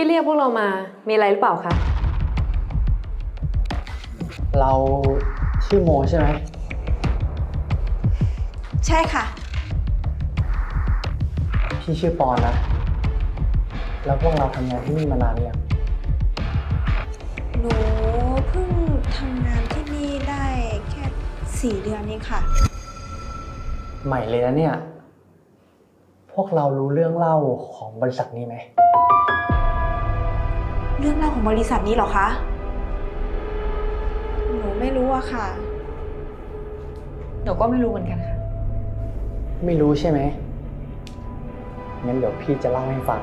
ที่เรียกพวกเรามา มีอะไรหรือเปล่าคะ เราชื่อโมใช่ไหม ใช่ค่ะ พี่ชื่อปอนนะ แล้วพวกเราทำงานที่นี่มานานหรือยังหนูเพิ่งทำงานที่นี่ได้แค่สี่เดือนเองค่ะ ใหม่เลยนะเนี่ย พวกเรารู้เรื่องเล่าของบริษัทนี้ไหม เรื่องเล่าของบริษัทนี้เหรอคะ หนูไม่รู้อะค่ะ หนูก็ไม่รู้เหมือนกันค่ะ ไม่รู้ใช่ไหม งั้นเดี๋ยวพี่จะเล่าให้ฟัง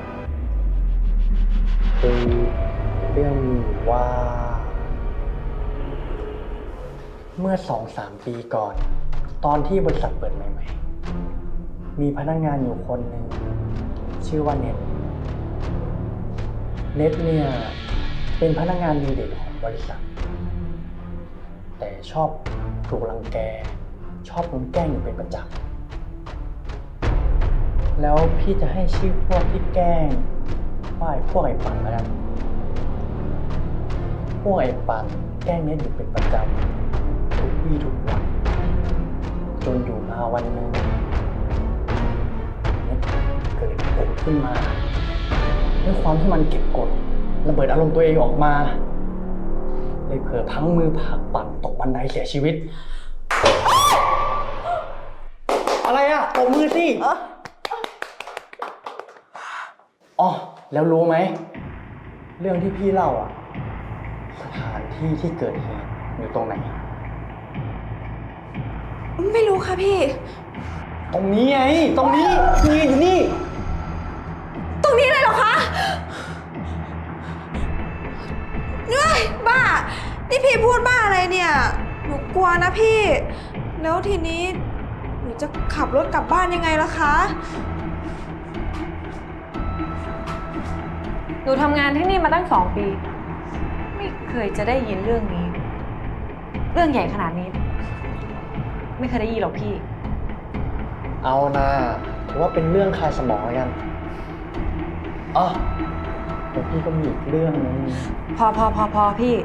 คือเรื่องมีอยู่ว่า เมื่อสองสามปีก่อน ตอนที่บริษัทเปิดใหม่ ๆ มีพนักงานอยู่คนหนึ่งชื่อว่าเน็ต เน็ตเนี่ยเป็นพนักงานดีเด่นของบริษัท แต่ชอบถูกรังแก ชอบโดนแกล้งอยู่เป็นประจำแล้วพี่จะให้ชื่อพวกที่แกล้งว่าไอ้พวกไอ้ปันแล้วกันพวกไอ้ปันแกล้งเนี้ยอยู่เป็นประจำทุกวี่ทุกวันจนอยู่มาวันหนึ่งเน็ตเกิดกดขึ้นมา ด้วยความที่มันเก็บกดระเบิดอารมณ์ตัวเองออกมาเลยเผลอพลั้งมือผลักปั่นตกบันไดเสียชีวิต อะไรอะตบมือสิอ๋อแล้วรู้ไหม เรื่องที่พี่เล่าอะสถานที่ที่เกิดเหตุอยู่ตรงไหน ไม่รู้ค่ะพี่ ตรงนี้ไง ตรงนี้นี่อยู่นี่ต รงนี้เลยเหรอคะเฮ้ยบ้า นี่พี่พูดบ้าอะไรเนี่ย หนูกลัวนะพี่ แล้วทีนี้ หนูจะขับรถกลับบ้านยังไงล่ะคะ หนูทำงานที่นี่มาตั้งสองปี ไม่เคยจะได้ยินเรื่องนี้ เรื่องใหญ่ขนาดนี้ ไม่เคยได้ยินหรอกพี่ เอานะถือว่าเป็นเรื่องคลายสมองแล้วกัน อ๋อแล้วพี่ก็มีอีกเรื่องนึงพอพอพอพอพี่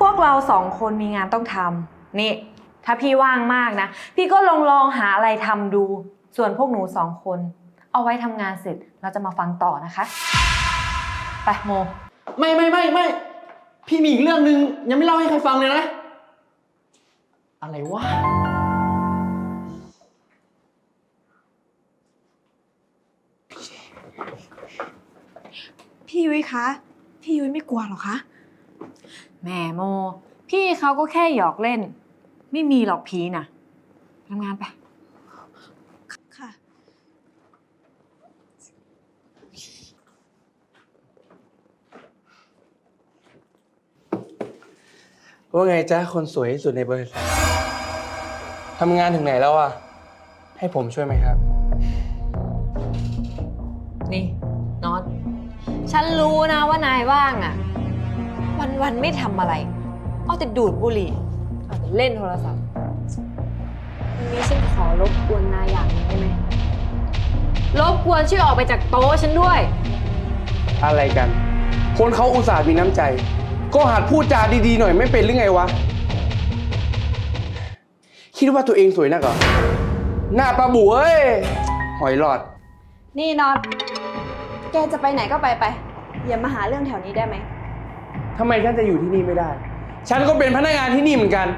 พวกเราสองคนมีงานต้องทำนี่ ถ้าพี่ว่างมากนะ พี่ก็ลองลองหาอะไรทำดู ส่วนพวกหนูสองคน เอาไว้ทำงานเสร็จเราจะมาฟังต่อนะคะ ไปโม ไม่ไม่ไม่ไม่พี่มีอีกเรื่องหนึ่งยังไม่เล่าให้ใครฟังเลยนะ อะไรวะ พี่ยุ้ยคะ พี่ยุ้ยไม่กลัวเหรอคะ แหม่โม พี่เขาก็แค่หยอกเล่น ไม่มีหรอกพีน่ะทำงานไป ค่ะ ว่าไงจ๊ะ คนสวยที่สุดในบริษัททำงานถึงไหนแล้วอะ ให้ผมช่วยไหมครับ นี่น็อต ฉันรู้นะว่านายว่างอะวันวันๆไม่ทำอะไร เอาแต่ดูดบุหรี่ เอาแต่เล่นโทรศัพท์วันนี้ฉันขอรบกวนนายอย่างหนึงได้ไหมรบกวนช่วยออกไปจากโต๊ะฉันด้วย อะไรกัน คนเขาอุตส่าห์มีน้ำใจ ก็หัดพูดจาดีๆหน่อยไม่เป็นหรือไงวะ คิดว่าตัวเองสวยนักเหรอ หน้าปลาบูเอ้ย หอยหลอด นี่น็อตแกจะไปไหนก็ไปไป อย่ามาหาเรื่องแถวนี้ได้ไหม ทำไมฉันจะอยู่ที่นี่ไม่ได้ ฉันก็เป็นพนักงานที่นี่เหมือนกัน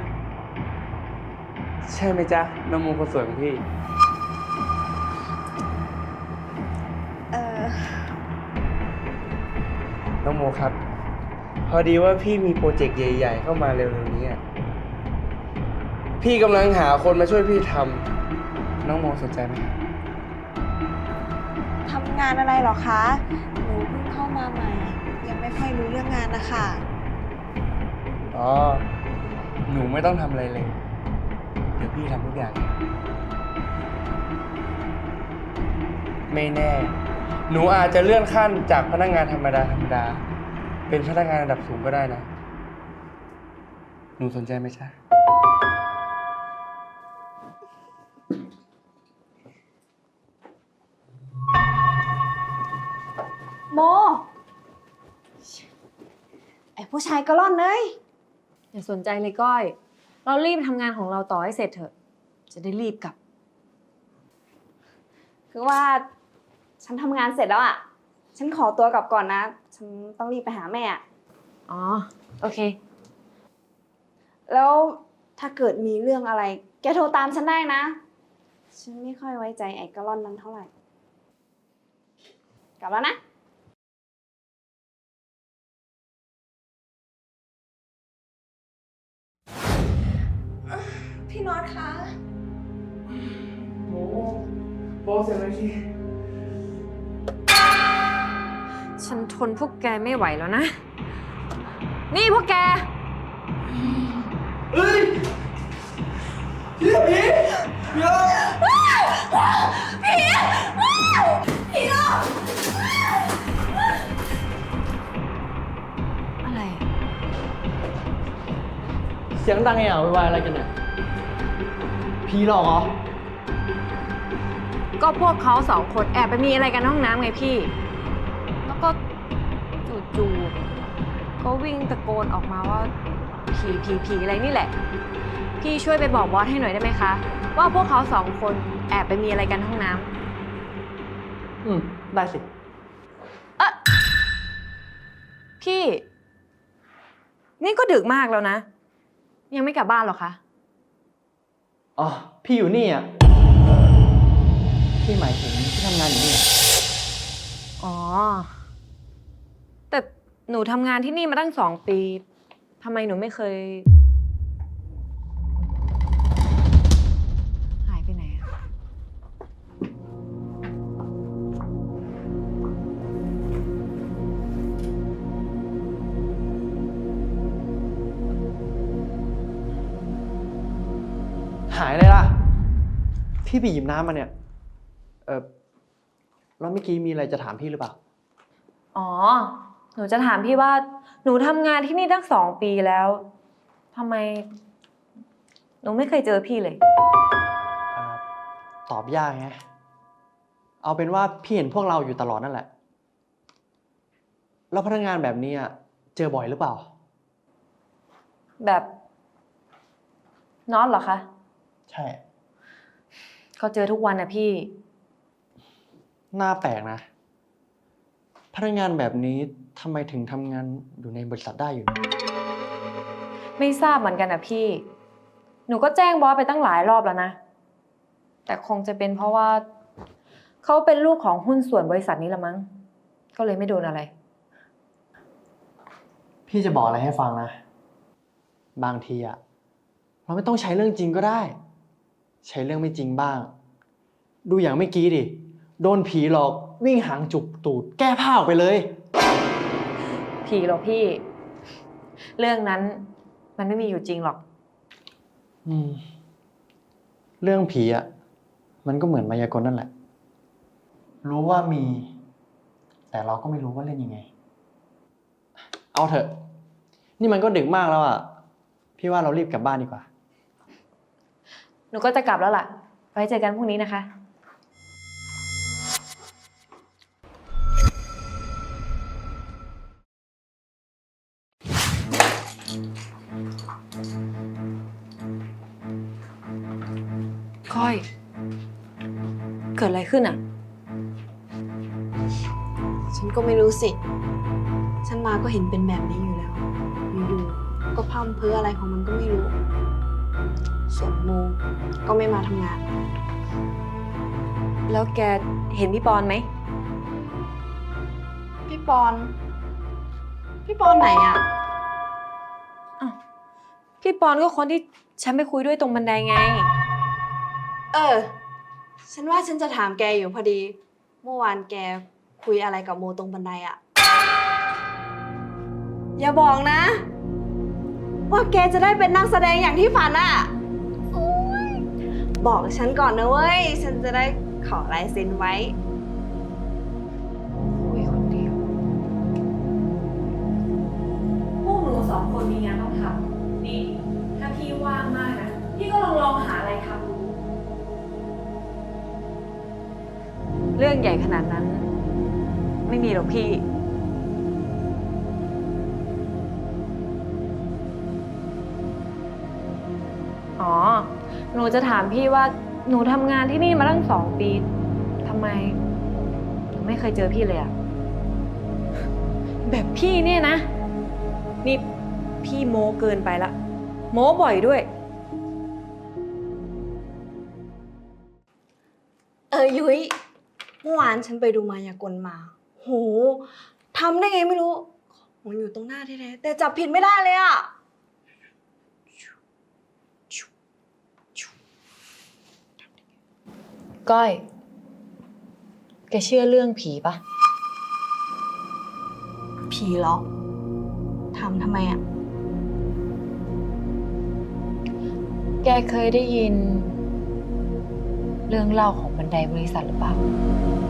ใช่ไหมจ๊ะน้องโมคนสวยของพี่ เออน้องโมครับ พอดีว่าพี่มีโปรเจกต์ใหญ่ ๆ เข้ามาเร็วๆนี้อะพี่กำลังหาคนมาช่วยพี่ทำน้องโมสนใจไหมครับทำ งานอะไรหรอคะหนูเพิ่งเข้ามาใหม่ ยังไม่ค่อยรู้เรื่องงานนะคะอ๋อ หนูไม่ต้องทำอะไรเลย เดี๋ยวพี่ทำทุกอย่าง ไม่แน่ หนูอาจจะเลื่อนขั้นจากพนักงานธรรมดาธรรมดา เป็นพนักงานระดับสูงก็ได้นะ หนูสนใจไหมจ๊ะ ผู้ชายกระล่อนเลยอย่าสนใจเลยก้อย เรารีบทำงานของเราต่อให้เสร็จเถอะ จะได้รีบกลับ คือว่า ฉันทำงานเสร็จแล้วอะ ฉันขอตัวกลับก่อนนะ ฉันต้องรีบไปหาแม่อะอ๋อ โอเค แล้วถ้าเกิดมีเรื่องอะไร แกโทรตามฉันได้นะ ฉันไม่ค่อยไว้ใจไอ้กระล่อนนั้นเท่าไหร่ กลับแล้วนะ พี่น็อตคะโบโบเสียงอะไรทีฉันทนพวกแกไม่ไหวแล้วนะ นี่พวกแกเฮ้ยพี่พี่เดี๋ยวอะไรอะเสียงดังไงอะวายอะไรกันเนี่ย ผีหลอกเหรอ ก็พวกเขาสองคนแอบไปมีอะไรกันในห้องน้ำไงพี่ แล้วก็จู่ๆก็วิ่งตะโกนออกมาว่าผีผีผีอะไรนี่แหละ พี่ช่วยไปบอกบอสให้หน่อยได้ไหมคะ ว่าพวกเขาสองคนแอบไปมีอะไรกันในห้องน้ำอืม ได้สิเอะพี่ นี่ก็ดึกมากแล้วนะ ยังไม่กลับบ้านหรอคะ อ๋อ พี่อยู่นี่อะ พี่หมายถึงพี่ทำงานอยู่นี่อะอ๋อ แต่หนูทำงานที่นี่มาตั้งสองปีทำไมหนูไม่เคย หายเลยล่ะ พี่ไปหยิบน้ำมาเนี่ย เออแล้วเมื่อกี้มีอะไรจะถามพี่หรือเปล่า อ๋อ หนูจะถามพี่ว่า หนูทำงานที่นี่ตั้งสองปีแล้วทำไม หนูไม่เคยเจอพี่เลยเอ่อตอบยากไง เอาเป็นว่าพี่เห็นพวกเราอยู่ตลอดนั่นแหละ แล้วพนักงานแบบนี้อะเจอบ่อยหรือเปล่า แบบนอนเหรอคะ ใช่ ก็เจอทุกวันนะพี่น่าแปลกนะ พนักงานแบบนี้ทำไมถึงทำงานอยู่ในบริษัทได้อยู่เนี่ยไม่ทราบเหมือนกันนะพี่ หนูก็แจ้งบอสไปตั้งหลายรอบแล้วนะ แต่คงจะเป็นเพราะว่า เขาเป็นลูกของหุ้นส่วนบริษัทนี้ละมั้ง ก็เลยไม่โดนอะไร พี่จะบอกอะไรให้ฟังนะ บางทีอะเราไม่ต้องใช้เรื่องจริงก็ได้ ใช้เรื่องไม่จริงบ้าง ดูอย่างเมื่อกี้ดิ โดนผีหลอกวิ่งหางจุกตูด แก้ผ้าออกไปเลย ผีหรอกพี่ เรื่องนั้นมันไม่มีอยู่จริงหรอก อืม เรื่องผีอะมันก็เหมือนมายากลนั่นแหละ รู้ว่ามี แต่เราก็ไม่รู้ว่าเล่นยังไง เอาเถอะ นี่มันก็ดึกมากแล้วอะพี่ว่าเรารีบกลับบ้านดีกว่า หนูก็จะกลับแล้วล่ะ ไว้เจอกันพรุ่งนี้นะคะ ก้อย เกิดอะไรขึ้นอะ ฉันก็ไม่รู้สิ ฉันมาก็เห็นเป็นแบบนี้อยู่แล้ว อยู่ๆ ก็พร่ำเพ้ออะไรของมันก็ไม่รู้ ส่วนโมก็ไม่มาทำงาน แล้วแกเห็นพี่ปอนไหม พี่ปอน พี่ปอนไหนอะพี่ปอนก็คนที่ฉันไปคุยด้วยตรงบันไดไง เออ ฉันว่าฉันจะถามแกอยู่พอดี เมื่อวานแกคุยอะไรกับโมตรงบันไดอะอย่าบอกนะ ว่าแกจะได้เป็นนักแสดงอย่างที่ฝันอะโอ๊ยบอกฉันก่อนนะเว้ย ฉันจะได้ขอลายเซ็นไว้ คุยคนเดียว พวกหนูสองคนมีงานต้องทำนี่ ถ้าพี่ว่างมากนะ พี่ก็ลองลองหาอะไรทำดูเรื่องใหญ่ขนาดนั้น ไม่มีหรอกพี่ หนูจะถามพี่ว่าหนูทำงานที่นี่มาตั้งสองปีทำไมหนูไม่เคยเจอพี่เลยอะแบบพี่เนี่ยนะ นี่พี่โม้เกินไปละ โม้บ่อยด้วย เออยุ้ยเมื่อวานฉันไปดูมายากลมา โหทำได้ไงไม่รู้ ของอยู่ตรงหน้าแท้ๆแต่จับผิดไม่ได้เลยอะ ก้อย แกเชื่อเรื่องผีปะผีเหรอทำทำไมอะแกเคยได้ยิน เรื่องเล่าของบันไดบริษัทหรือเปล่าอ